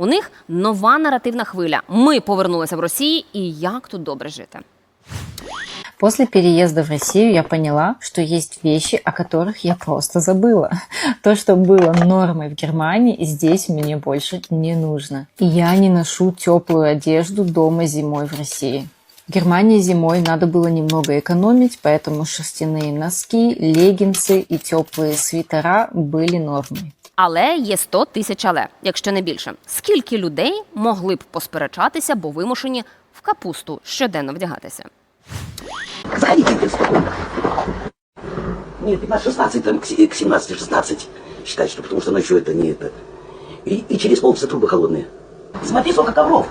У них нова наративна хвиля. Ми повернулися в Росію, і як тут добре жити. После переезда в Россию я поняла, что есть вещи, о которых я просто забыла. То, что было нормой в Германии, здесь мне больше не нужно. И я не ношу теплую одежду дома зимой в России. В Германии зимой надо было немного экономить, поэтому шерстяные носки, леггинсы и теплые свитера были нормой. Але є 100 тисяч але, якщо не більше. Скільки людей могли б посперечатися, бо вимушені в капусту щоденно вдягатися? Заходите, спокойно. Нет, 15-16, там, к се- к 17-16 считать, что потому что ночью это не это. И, и через полчаса трубы холодные. Смотри, сколько ковров.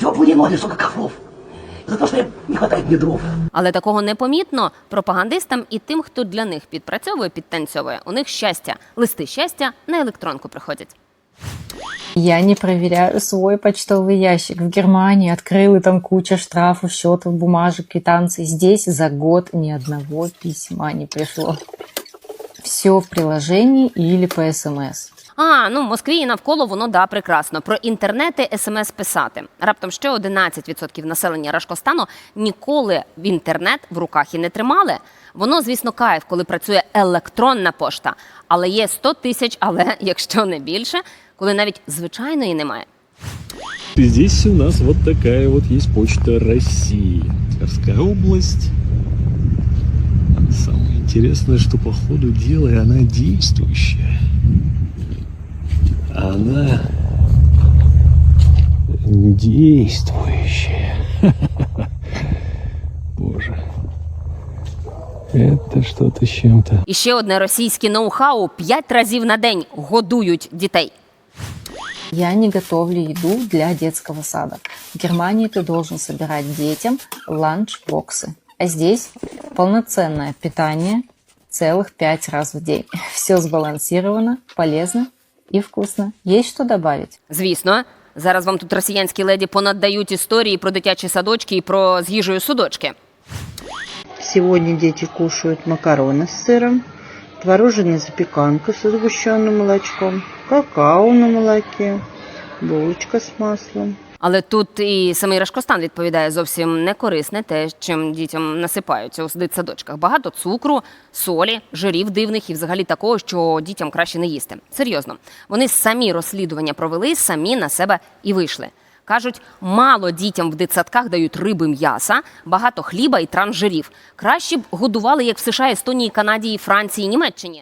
Теплые ноги, сколько ковров. За что я- не хватает мне дров. Але такого непомітно пропагандистам і тим, хто для них підпрацьовує, підтанцьовує. У них щастя, листи щастя на електронку приходять. Я не проверяю свой почтовый ящик. В Германии открыл там куча штрафов, счетов, бумажек, квитанций. Здесь за год ни одного письма не пришло. Все в приложении или по СМС. А, ну в Москві і навколо воно да прекрасно. Про інтернети смс писати. Раптом ще 11% населення Рашкостану ніколи в інтернет в руках і не тримали. Воно, звісно, кайф, коли працює електронна пошта. Але є 100 тисяч, але якщо не більше, коли навіть звичайної немає. Здесь у нас вот такая вот есть почта России. Тверская область. Самое интересное, что по ходу дела и она действующая. Она действующая. Боже. Это что-то с чем-то. І ще одне російське ноу-хау: 5 разів на день годують дітей. Я не готовлю еду для детского сада. В Германии ты должен собирать детям ланчбоксы. А здесь полноценное питание целых пять раз в день. Все сбалансировано, полезно и вкусно. Есть что добавить? Звісно, зараз вам тут росіянські леді понаддають історії про дитячі садочки і про з їжею судочки. Сегодня дети кушают макароны с сыром, творожная запеканка со сгущенным молочком, какао на молоке, булочка с маслом. Але тут і самий Рашкостан відповідає зовсім не корисне те, чим дітям насипаються у дитсадочках. Багато цукру, солі, жирів дивних і взагалі такого, що дітям краще не їсти. Серйозно, вони самі розслідування провели, самі на себе і вийшли. Кажуть, мало дітям в дитсадках дають риби м'яса, багато хліба і трансжирів. Краще б годували, як в США, Естонії, Канаді, Франції, Німеччині.